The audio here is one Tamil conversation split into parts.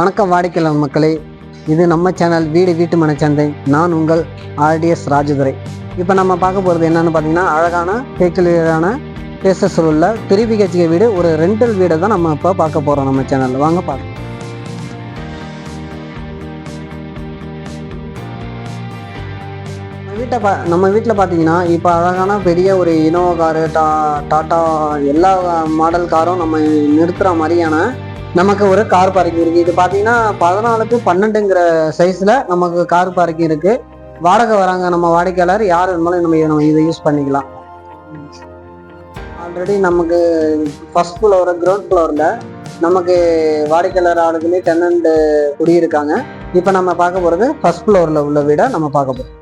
வணக்கம் வாடிக்கையாளர் மக்களே இது நம்ம சேனல் வீடு வீட்டு மனச்சந்தை. நான் உங்கள் ஆர்டிஎஸ் ராஜதுரை. இப்போ நம்ம பார்க்க போகிறது என்னென்னு பார்த்தீங்கன்னா அழகான பேக்கலியரான பேசஸ் உள்ள த்ரீ பிஹெச்கே வீடு ஒரு ரெண்டல் வீடை தான் நம்ம இப்போ பார்க்க போகிறோம் நம்ம சேனலில். வாங்க பார்க்கலாம். வீட்டை பா நம்ம வீட்டில் பார்த்தீங்கன்னா இப்போ அழகான பெரிய ஒரு இனோவா காரு டா டாட்டா எல்லா மாடல் காரும் நம்ம நிறுத்துகிற மாதிரியான நமக்கு ஒரு கார் பார்க்கிங் இருக்குது இது பார்த்தீங்கன்னா பதினாலுக்கு பன்னெண்டுங்கிற சைஸில் நமக்கு கார் பார்க்கிங் இருக்குது வாடகை வராங்க நம்ம வாடிக்கையாளர். யார் இருந்தாலும் நம்ம நம்ம இதை யூஸ் பண்ணிக்கலாம். ஆல்ரெடி நமக்கு ஃபஸ்ட் ஃப்ளோர் கிரவுண்ட் ஃப்ளோரில் நமக்கு வாடிக்கையாளர் ஆளுகளே டெனண்ட் குடியிருக்காங்க. இப்போ நம்ம பார்க்க போகிறது ஃபர்ஸ்ட் ஃப்ளோரில் உள்ள வீடை நம்ம பார்க்க போகிறோம்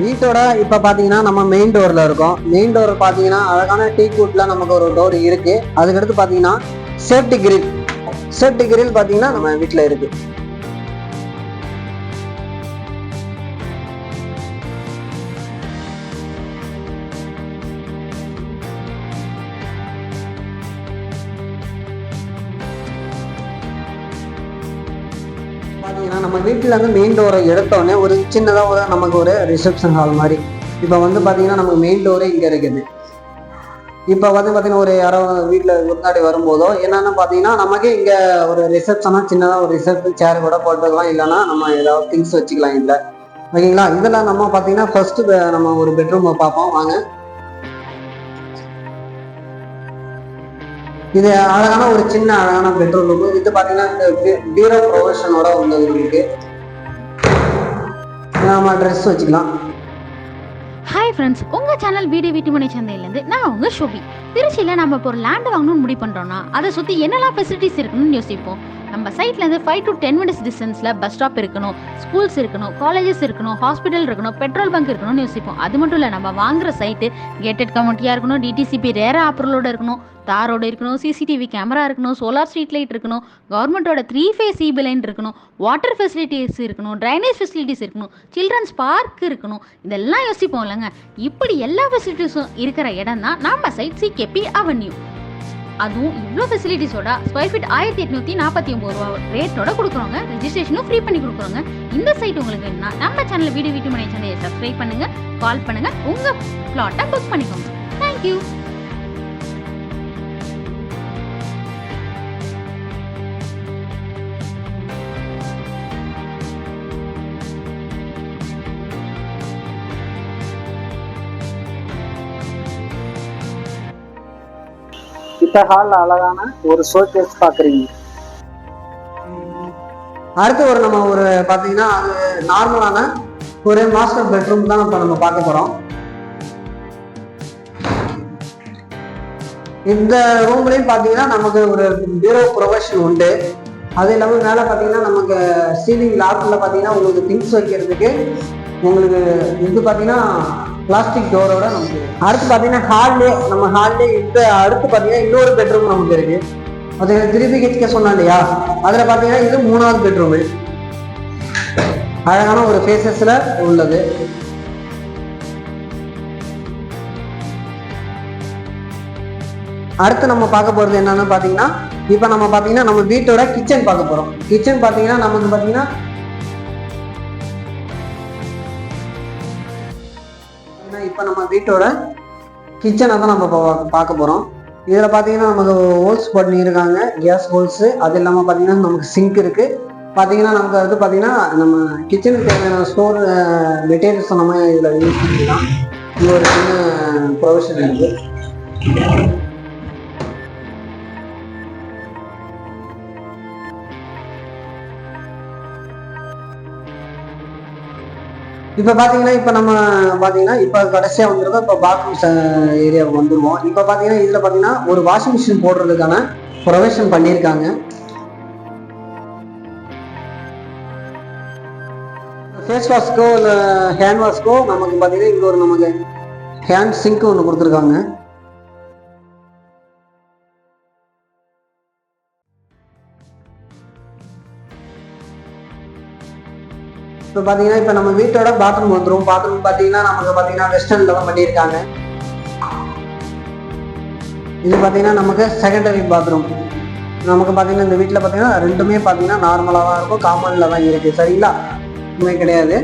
வீட்டோட இப்போ பார்த்தீங்கன்னா நம்ம மெயின் டோரில் இருக்கோம். மெயின் டோர் பார்த்தீங்கன்னா அழகான டீ கூட்டில் நமக்கு ஒரு டோர் இருக்கு. அதுக்கடுத்து பார்த்தீங்கன்னா சேஃப்டி கிரில் சேஃப்டி கிரில் பார்த்தீங்கன்னா நம்ம வீட்டில் இருக்கு. பார்த்தீங்கன்னா நம்ம வீட்டிலேருந்து மெயின் டோரை எடுத்தோடனே ஒரு சின்னதாக ஒரு நமக்கு ஒரு ரிசப்ஷன் ஹால் மாதிரி. இப்போ வந்து பார்த்தீங்கன்னா நமக்கு மெயின் டோரே இங்கே இருக்குது. இப்போ வந்து பார்த்தீங்கன்னா ஒரு யாரோ வீட்டில் முன்னாடி வரும்போதோ என்னென்னு பார்த்தீங்கன்னா நமக்கு இங்கே ஒரு ரிசப்ஷனாக சின்னதாக ஒரு ரிசப்ஷன் சேர் கூட போட்டுக்கலாம். இல்லைன்னா நம்ம ஏதாவது திங்ஸ் வச்சுக்கலாம் இல்லை ஓகேங்களா? இதில் நம்ம பார்த்தீங்கன்னா ஃபர்ஸ்ட்டு நம்ம ஒரு பெட்ரூம் பார்ப்போம். வாங்க. இது அழகான ஒரு சின்ன அழகான பெட்ரோல் லுக்கு இது பார்த்தீங்கன்னா இந்த பீரோ ப்ரொவிஷனோட உள்ளது உங்களுக்கு. நாம ட்ரெஸ் வச்சுக்கலாம். ஹாய் ஃப்ரெண்ட்ஸ் உங்கள் சேனல் வீடியோ வீட்டு மனை சந்தையிலேருந்து நான் உங்கள் ஷோபி. திருச்சியில் நம்ம இப்போ ஒரு லேண்ட் வாங்கணும்னு முடிவு பண்ணுறோன்னா அதை சுற்றி என்னெல்லாம் ஃபெசிலிட்டிஸ் இருக்கணும்னு யோசிப்போம். நம்ம சைட்லேருந்து ஃபைவ் டு டென் மினிட்ஸ் டிஸ்டன்ஸில் பஸ் ஸ்டாப் இருக்கணும் ஸ்கூல்ஸ் இருக்கணும் காலேஜஸ் இருக்கணும் ஹாஸ்பிட்டல் இருக்கணும் பெட்ரோல் பங்க் இருக்கணும்னு யோசிப்போம். அது மட்டும் இல்லை நம்ம வாங்குற சைட்டு கேட்டட் கமிட்டியாக இருக்கணும் டிடிசிபி ரேரா அப்ரூவலோட இருக்கணும் தாரோடு இருக்கணும் சிசிடிவி கேமரா இருக்கணும் சோலார் ஸ்ட்ரீட் லைட் இருக்கணும் கவர்மெண்ட்டோட த்ரீ ஃபேஸ் சிபி லைன் இருக்கணும் வாட்டர் ஃபெசிலிட்டிஸ் இருக்கணும் ட்ரைனேஜ் ஃபெசிலிட்டிஸ் இருக்கணும் சில்ட்ரன்ஸ் பார்க் இருக்கணும். இதெல்லாம் யோசிப்போம் இல்லைங்க. இப்படி எல்லா ஃபெசிலிட்டிஸும் இருக்கிற இடம் தான் நம்ம சைட் கேபி அவென்யூ அதுவும் இவ்வளோ ஃபெசிலிட்டிஸோட ஸ்கொயர் ஃபீட் ஆயிரத்தி எட்நூத்தி நாற்பத்தி ஒம்பது ரூபா ரேட்டோட கொடுக்குறோங்க. ரெஜிஸ்ட்ரேஷனும் ஃப்ரீ பண்ணி கொடுக்குறோங்க. இந்த சைட் உங்களுக்கு வேணும்னா நம்ம சேனல் வீடு வீட்டு மனை சேனலை சப்ஸ்கிரைப் பண்ணுங்க கால் பண்ணுங்க. உங்க பிளாட்டை புக் பண்ணிக்கோங்க. தேங்க்யூ இந்த ஹால்ல அழகான ஒரு ஷோகேஸ் பாக்குறீங்க அடுத்து ஒரு நம்ம ஒரு பார்த்தீங்கன்னா அது நார்மலான ஒரு மாஸ்டர் பெட்ரூம் தான் இப்போ நம்ம பார்க்க போகிறோம் இந்த ரூம்லையும் பார்த்தீங்கன்னா நமக்கு ஒரு பீரோ ப்ரொஃபஷன் உண்டு. அது இல்லாமல் மேலே பார்த்தீங்கன்னா நமக்கு சீலிங் லாக்கில் பார்த்தீங்கன்னா உங்களுக்கு திங்ஸ் வைக்கிறதுக்கு உங்களுக்கு இது பார்த்தீங்கன்னா பிளாஸ்டிக் டோரோட நமக்கு அடுத்து பார்த்தீங்கன்னா ஹால்லே நம்ம ஹால்லே இப்போ அடுத்து பார்த்தீங்கன்னா இன்னொரு பெட்ரூம் நமக்கு இருக்கு. அது திருப்பி ஹெச்கே சொன்னா இல்லையா அதில் பார்த்தீங்கன்னா இது மூணாவது பெட்ரூமு அழகான ஒரு ஃபேஸஸில் உள்ளது. அடுத்து நம்ம பார்க்க போகிறது என்னன்னு பார்த்தீங்கன்னா இப்போ நம்ம பார்த்தீங்கன்னா நம்ம வீட்டோட கிச்சன் பார்க்க போகிறோம் கிச்சன் பார்த்தீங்கன்னா நமக்கு பார்த்தீங்கன்னா வீட்டோட கிச்சனை தான் நம்ம பா- பார்க்க போகிறோம் இதில் பார்த்தீங்கன்னா நமக்கு ஹோல்ஸ் பண்ணியிருக்காங்க கேஸ் ஹோல்ஸு அது இல்லாமல் பார்த்தீங்கன்னா நமக்கு சிங்க் இருக்குது பார்த்தீங்கன்னா நமக்கு வந்து பார்த்தீங்கன்னா நம்ம கிச்சனுக்கு தேவையான ஸ்டோர் மெட்டீரியல்ஸ் நம்ம இதில் யூஸ் பண்ணிக்கலாம். இது ஒரு சின்ன ப்ரொவிஷன் இருக்குது இப்போ பார்த்தீங்கன்னா இப்போ நம்ம பார்த்தீங்கன்னா இப்போ கடைசியாக வந்திருக்கோம் இப்போ பாத்ரூம் ஏரியாவுக்கு வந்துருவோம். இப்போ பார்த்தீங்கன்னா இதில் பார்த்தீங்கன்னா ஒரு வாஷிங் மிஷின் போடுறதுக்கான ப்ரொவிஷன் பண்ணியிருக்காங்க. ஃபேஸ் வாஷ்க்கோ இல்லை ஹேண்ட் வாஷ்க்கோ நமக்கு பார்த்தீங்கன்னா இங்கே ஒரு நமக்கு ஹேண்ட் சிங்க் ஒன்று கொடுத்துருக்காங்க. இப்போ பார்த்தீங்கன்னா இப்போ நம்ம வீட்டோட பாத்ரூம் வந்துடும் பாத்ரூம் பார்த்தீங்கன்னா நமக்கு பார்த்தீங்கன்னா வெஸ்டர்னில் தான் பண்ணியிருக்காங்க. இது பார்த்தீங்கன்னா நமக்கு செகண்டரி பாத்ரூம் நமக்கு பார்த்தீங்கன்னா இந்த வீட்டில் பார்த்தீங்கன்னா ரெண்டுமே பார்த்தீங்கன்னா நார்மலாக தான் இருக்கும். காமனில் தான் இருக்குது சரிங்களா? இதுவுமே கிடையாது.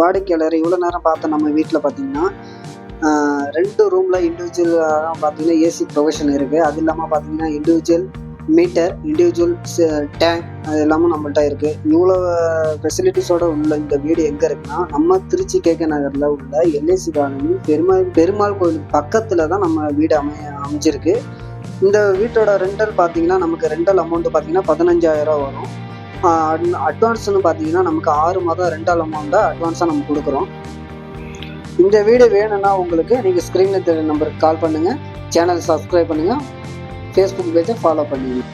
வாடிக்கையாளர் இவ்வளோ நேரம் பார்த்த நம்ம வீட்டில் பார்த்தீங்கன்னா ரெண்டு ரூமில் இண்டிவிஜுவலாக பார்த்தீங்கன்னா ஏசி ப்ரொவிஷன் இருக்குது அது இல்லாமல் பார்த்தீங்கன்னா இண்டிவிஜுவல் மீட்டர் இண்டிவிஜுவல் டேங்க் அது எல்லாமும் நம்மள்ட்ட இருக்குது இவ்வளோ ஃபெசிலிட்டிஸோட உள்ள இந்த வீடு எங்கே இருக்குன்னா நம்ம திருச்சி கேகே நகரில் உள்ள எல்ஐசி காலனி பெருமாள் பெருமாள் கோயில் பக்கத்தில் தான் நம்ம வீடு அமைய அமைஞ்சிருக்கு. இந்த வீட்டோட ரெண்டல் பார்த்தீங்கன்னா நமக்கு ரெண்டல் அமௌண்ட்டு பார்த்தீங்கன்னா பதினஞ்சாயிரம் வரும். அட்வான்ஸ்னு பார்த்தீங்கன்னா நமக்கு ஆறு மாதம் ரெண்டாள் அமௌண்ட்டாக அட்வான்ஸாக நம்ம கொடுக்குறோம். இந்த வீடு வேணும்னா உங்களுக்கு நீங்கள் ஸ்க்ரீனில் தெரிய நம்பருக்கு கால் பண்ணுங்கள் சேனல் சப்ஸ்கிரைப் பண்ணுங்கள் ஃபேஸ்புக் பேஜை ஃபாலோ பண்ணுங்கள்